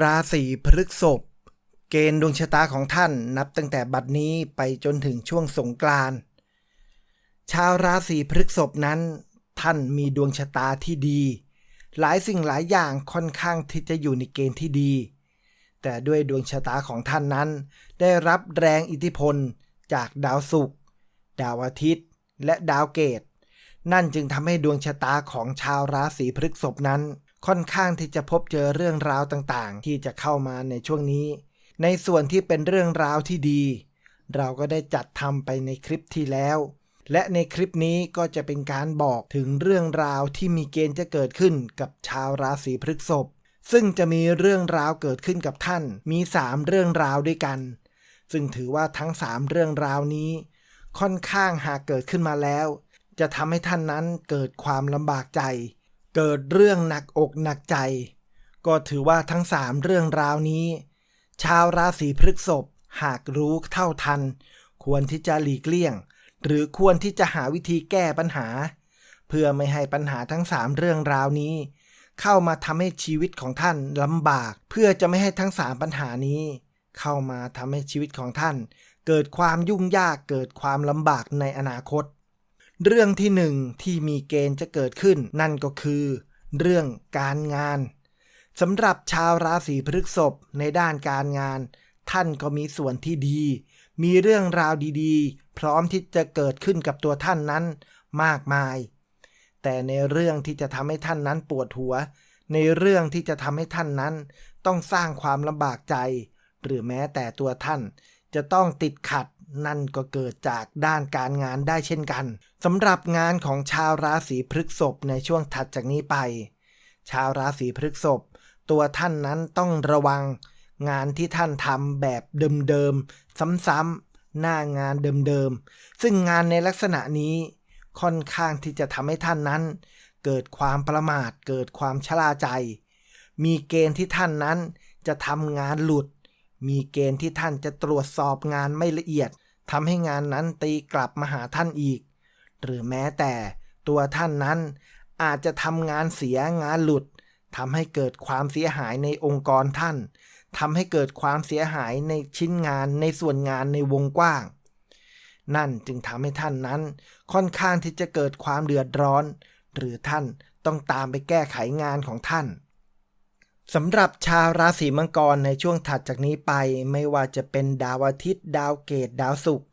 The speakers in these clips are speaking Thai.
ราศีพฤษภเกณฑ์ดวงชะตาของท่านนับตั้งแต่บัดนี้ไปจนถึงช่วงสงกรานต์ชาวราศีพฤษภนั้น ท่านมีดวงชะตาที่ดี หลายสิ่งหลายอย่างค่อนข้างที่จะอยู่ในเกณฑ์ที่ดี แต่ด้วยดวงชะตาของท่านนั้น ได้รับแรงอิทธิพลจากดาวศุกร์ดาวอาทิตย์ และดาวเกต นั่นจึงทำให้ดวงชะตาของชาวราศีพฤษภนั้น ค่อนข้างที่จะพบเจอเรื่องราวต่างๆ ที่จะเข้ามาในช่วงนี้ ในส่วนที่เป็นเรื่องราวที่ดี เราก็ได้จัดทำไปในคลิปที่แล้ว และในคลิปนี้ก็จะเป็นการบอกถึงเรื่องราวที่มีเกณฑ์จะเกิดขึ้นกับชาวราศีพฤษภซึ่งจะมีเรื่องราวเกิดขึ้นกับท่าน มี 3 เรื่องราวด้วยกัน ซึ่งถือว่าทั้ง 3 เรื่องราวนี้ ค่อนข้างหากเกิดขึ้นมาแล้ว จะทำให้ท่านนั้นเกิดความลำบากใจ เกิดเรื่องหนักอกหนักใจ ก็ถือว่าทั้ง3เรื่องราวนี้ ชาวราศีพฤกษภหากรู้เท่าทัน ควรที่จะหลีกเลี่ยง หรือควรที่จะหาวิธีแก้ปัญหา เพื่อไม่ให้ปัญหาทั้ง3เรื่องราวนี้ เข้ามาทำให้ชีวิตของท่านลำบาก เพื่อจะไม่ให้ทั้ง3ปัญหานี้ เข้ามาทำให้ชีวิตของท่าน เกิดความยุ่งยากเกิดความลำบากในอนาคต เรื่องที่หนึ่งที่มีเกณฑ์จะเกิดขึ้น นั่นก็คือ เรื่องการงานสำหรับชาวราศีพฤษภในด้านการงาน ท่านก็มีส่วนที่ดี มีเรื่องราวดีๆ พร้อมที่จะเกิดขึ้นกับตัวท่านนั้นมากมาย แต่ในเรื่องที่จะทำให้ท่านนั้นปวดหัว ในเรื่องที่จะทำให้ท่านนั้น ต้องสร้างความลำบากใจ หรือแม้แต่ตัวท่าน จะต้องติดขัด นั่นก็เกิดจากด้านการงานได้เช่นกันสำหรับงานของชาวราศีพฤกษภในช่วงถัดจากนี้ไป ชาวราศีพฤกษภตัวท่านนั้นต้องระวัง งานที่ท่านทำแบบเดิมๆซ้ำๆหน้างานเดิมๆซึ่งงานในลักษณะนี้ค่อนข้างที่จะทำให้ท่านนั้น เกิดความประมาท เกิดความชราใจ มีเกณฑ์ที่ท่านนั้นจะทำงานหลุด มีเกณฑ์ที่ท่านจะตรวจสอบงานไม่ละเอียดทำให้งานนั้นตีกลับมาหาท่านอีก หรือแม้แต่ตัวท่านนั้นอาจจะทำงานเสียงานหลุดทำให้เกิดความเสียหายในองค์กรท่านทำให้เกิดความเสียหายในชิ้นงานในส่วนงานในวงกว้าง นั่นจึงทำให้ท่านนั้น ค่อนข้างที่จะเกิดความเดือดร้อน หรือท่านต้องตามไปแก้ไขงานของท่าน สำหรับชาวราศีมังกรในช่วงถัดจากนี้ไปไม่ว่าจะเป็นดาวอาทิตย์ ดาวเกตดาวศุกร์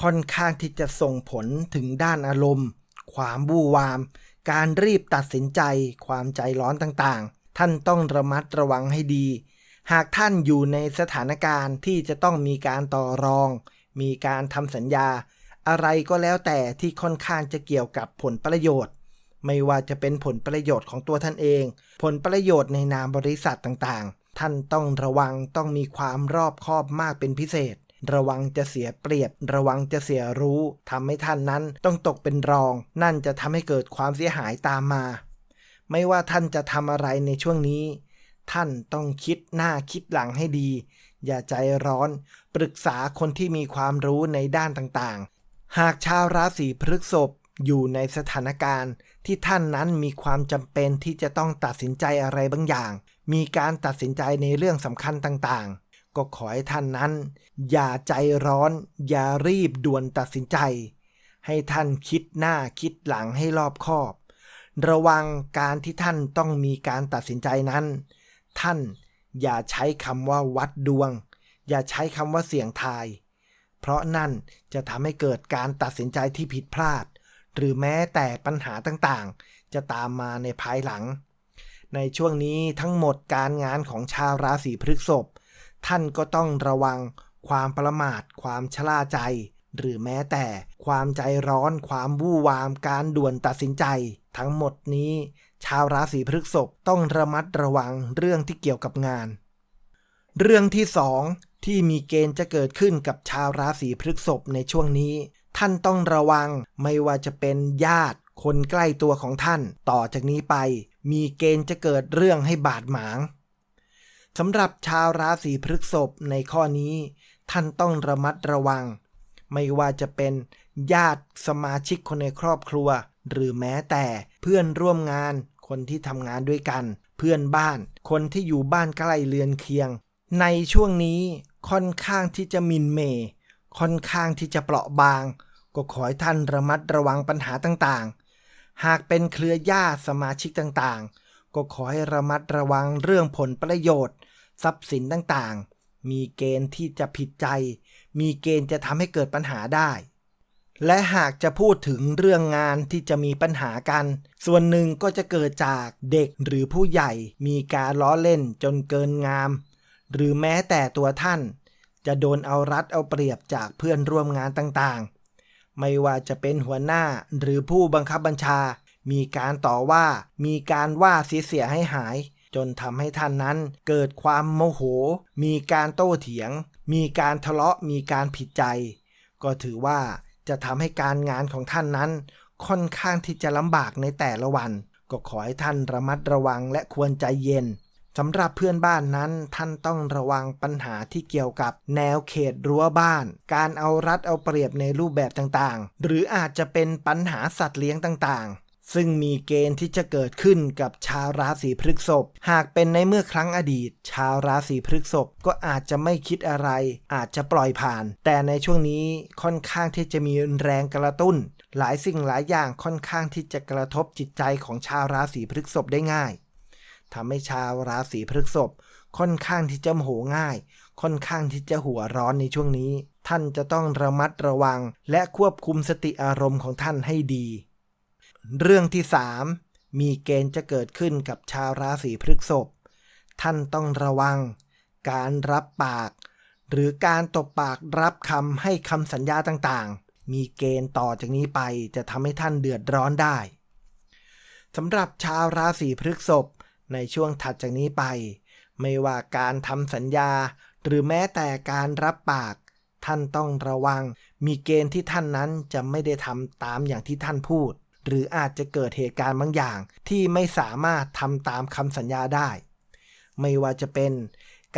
ค่อนข้างที่จะส่งผลถึงด้านอารมณ์ ความบูวาม การรีบตัดสินใจ ความใจร้อนต่างๆ ท่านต้องระมัดระวังให้ดี หากท่านอยู่ในสถานการณ์ที่จะต้องมีการต่อรอง มีการทำสัญญา อะไรก็แล้วแต่ที่ค่อนข้างจะเกี่ยวกับผลประโยชน์ ไม่ว่าจะเป็นผลประโยชน์ของตัวท่านเอง ผลประโยชน์ในนามบริษัทต่างๆ ท่านต้องระวังต้องมีความรอบคอบมากเป็นพิเศษ ระวังจะเสียเปรียบ ระวังจะเสียรู้ทำให้ท่านนั้นต้องตกเป็นรอง นั่นจะทำให้เกิดความเสียหายตามมา ไม่ว่าท่านจะทำอะไรในช่วงนี้ ท่านต้องคิดหน้าคิดหลังให้ดี อย่าใจร้อน ปรึกษาคนที่มีความรู้ในด้านต่างๆ หากชาวราศีพฤษภ อยู่ในสถานการณ์ที่ท่านนั้นมีความจำเป็นที่จะต้องตัดสินใจอะไรบางอย่าง มีการตัดสินใจในเรื่องสำคัญต่างๆ ก็ขอให้ท่านนั้น อย่าใจร้อน อย่ารีบด่วนตัดสินใจ ให้ท่านคิดหน้าคิดหลังให้รอบคอบ ระวังการที่ท่านต้องมีการตัดสินใจนั้น ท่านอย่าใช้คำว่าวัดดวง อย่าใช้คำว่าเสี่ยงทาย เพราะนั่นจะทำให้เกิดการตัดสินใจที่ผิดพลาด หรือแม้แต่ปัญหาต่างๆ จะตามมาในภายหลัง ในช่วงนี้ทั้งหมดการงานของชาวราศีพฤษภท่านก็ต้องระวังความประมาท ความชราใจ หรือแม้แต่ความใจร้อน ความวู่วาม การด่วนตัดสินใจ ทั้งหมดนี้ ชาวราศีพฤษภต้องระมัดระวังเรื่องที่เกี่ยวกับงาน เรื่องที่สองที่มีเกณฑ์จะเกิดขึ้นกับชาวราศีพฤษภในช่วงนี้ ท่านต้องระวังไม่ว่าจะเป็นญาติคนใกล้ตัวของท่าน ต่อจากนี้ไป มีเกณฑ์จะเกิดเรื่องให้บาดหมางสำหรับชาวราศีพฤษภในข้อนี้ ท่านต้องระมัดระวัง ไม่ว่าจะเป็นญาติสมาชิกคนในครอบครัว หรือแม้แต่เพื่อนร่วมงาน คนที่ทำงานด้วยกัน เพื่อนบ้าน คนที่อยู่บ้านใกล้เรือนเคียง ในช่วงนี้ค่อนข้างที่จะมินเม ค่อนข้างที่จะเปราะบาง ก็ขอให้ท่านระมัดระวังปัญหาต่างๆ หากเป็นเครือญาติสมาชิกต่างๆ ก็ขอให้ระมัดระวังเรื่องผลประโยชน์ ทรัพย์สินต่างๆ มีเกณฑ์ที่จะผิดใจ มีเกณฑ์จะทำให้เกิดปัญหาได้ และหากจะพูดถึงเรื่องงานที่จะมีปัญหากัน ส่วนหนึ่งก็จะเกิดจากเด็กหรือผู้ใหญ่ มีการล้อเล่นจนเกินงาม หรือแม้แต่ตัวท่าน จะโดนเอารัดเอาเปรียบจากเพื่อนร่วมงานต่างๆ ไม่ว่าจะเป็นหัวหน้าหรือผู้บังคับบัญชา มีการต่อว่า มีการว่าเสียเสียให้หาย จนทำให้ท่านนั้นเกิดความโมโห มีการโต้เถียง มีการทะเลาะมีการผิดใจ ก็ถือว่าจะทำให้การงานของท่านนั้น ค่อนข้างที่จะลำบากในแต่ละวัน ก็ขอให้ท่านระมัดระวังและควรใจเย็น สำหรับเพื่อนบ้านนั้นท่านต้องระวังปัญหาที่เกี่ยวกับแนวเขตรั้วบ้าน การเอารัดเอาเปรียบในรูปแบบต่างๆ หรืออาจจะเป็นปัญหาสัตว์เลี้ยงต่างๆ ซึ่งมีเกณฑ์ที่จะเกิดขึ้นกับชาวราศีพฤกษภหากเป็นในเมื่อครั้งอดีต ชาวราศีพฤกษภก็อาจจะไม่คิดอะไร อาจจะปล่อยผ่าน แต่ในช่วงนี้ค่อนข้างที่จะมีแรงกระตุ้น หลายสิ่งหลายอย่างค่อนข้างที่จะกระทบจิตใจของชาวราศีพฤกษภได้ง่าย ทำให้ชาวราศีพฤษภค่อนข้างที่จะโมโหง่าย ค่อนข้างที่จะหัวร้อนในช่วงนี้ ท่านจะต้องระมัดระวัง และควบคุมสติอารมณ์ของท่านให้ดี เรื่องที่ 3 มีเกณฑ์จะเกิดขึ้นกับชาวราศีพฤษภท่านต้องระวัง การรับปาก หรือการตบปากรับคำให้คำสัญญาต่างๆ มีเกณฑ์ต่อจากนี้ไปจะทำให้ท่านเดือดร้อนได้สำหรับชาวราศีพฤษภ ในช่วงถัดจากนี้ไป ไม่ว่าการทำสัญญา หรือแม้แต่การรับปาก ท่านต้องระวัง มีเกณฑ์ที่ท่านนั้นจะไม่ได้ทำตามอย่างที่ท่านพูด หรืออาจจะเกิดเหตุการณ์บางอย่าง ที่ไม่สามารถทำตามคำสัญญาได้ ไม่ว่าจะเป็น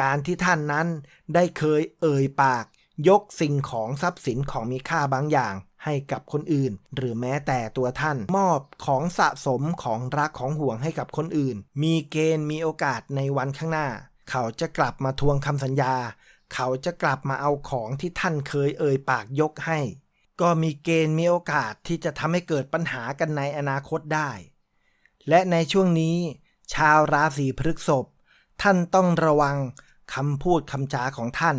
การที่ท่านนั้นได้เคยเอ่ยปาก ยกสิ่งของทรัพย์สินของมีค่าบางอย่าง ให้กับคนอื่น หรือแม้แต่ตัวท่านมอบของสะสมของรักของห่วงให้กับคนอื่น มีเกณฑ์มีโอกาสในวันข้างหน้า เขาจะกลับมาทวงคำสัญญา เขาจะกลับมาเอาของที่ท่านเคยเอ่ยปากยกให้ ก็มีเกณฑ์มีโอกาสที่จะทำให้เกิดปัญหากันในอนาคตได้ และในช่วงนี้ ชาวราศีพฤษภท่านต้องระวังคำพูดคำจาของท่าน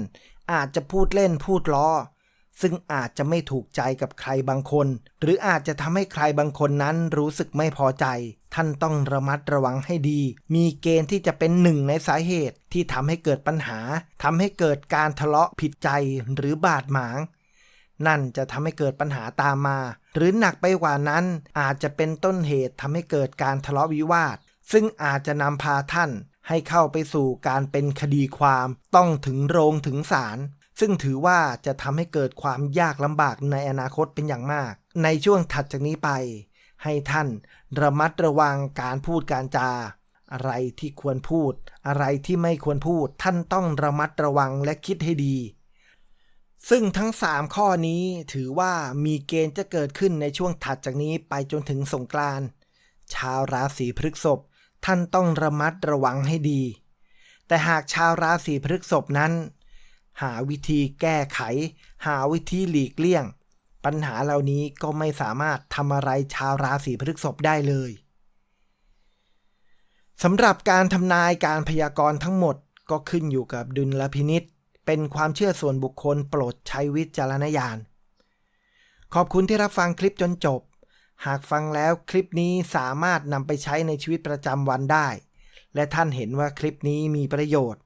อาจจะพูดเล่นพูดล้อ ซึ่งอาจจะไม่ถูกใจกับใครบางคน หรืออาจจะทำให้ใครบางคนนั้นรู้สึกไม่พอใจ ท่านต้องระมัดระวังให้ดี มีเกณฑ์ที่จะเป็นหนึ่งในสาเหตุที่ทำให้เกิดปัญหาทำให้เกิดการทะเลาะผิดใจหรือบาดหมาง นั่นจะทำให้เกิดปัญหาตามมา หรือหนักไปกว่านั้น อาจจะเป็นต้นเหตุทำให้เกิดการทะเลาะวิวาท ซึ่งอาจจะนำพาท่านให้เข้าไปสู่การเป็นคดีความ ต้องถึงโรงถึงศาล ซึ่งถือว่าจะทำให้เกิดความยากลำบากในอนาคตเป็นอย่างมาก ในช่วงถัดจากนี้ไป ให้ท่านระมัดระวังการพูดการจา อะไรที่ควรพูด อะไรที่ไม่ควรพูด ท่านต้องระมัดระวังและคิดให้ดี ซึ่งทั้ง 3 ข้อนี้ถือว่ามีเกณฑ์จะเกิดขึ้นในช่วงถัดจากนี้ไปจนถึงสงกรานต์ชาวราศีพฤษภท่านต้องระมัดระวังให้ดี แต่หากชาวราศีพฤษภนั้น หาวิธีแก้ไข หาวิธีหลีกเลี่ยง ปัญหาเหล่านี้ก็ไม่สามารถทำอะไรชาวราศีพฤษภได้เลยสำหรับการทำนายการพยากรณ์ทั้งหมดก็ขึ้นอยู่กับดุลพินิษเป็นความเชื่อส่วนบุคคลโปรดใช้วิจารณญาณ ขอบคุณที่รับฟังคลิปจนจบ หากฟังแล้วคลิปนี้สามารถนำไปใช้ในชีวิตประจำวันได้ และท่านเห็นว่าคลิปนี้มีประโยชน์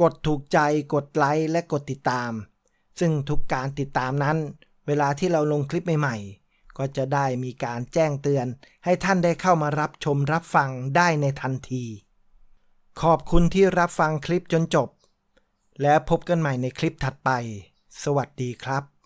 กดถูกใจกดไลค์และกดติดตาม ซึ่งทุกการติดตามนั้น เวลาที่เราลงคลิปใหม่ๆ ก็จะได้มีการแจ้งเตือน ให้ท่านได้เข้ามารับชมรับฟังได้ในทันที ขอบคุณที่รับฟังคลิปจนจบ และพบกันใหม่ในคลิปถัดไป สวัสดีครับ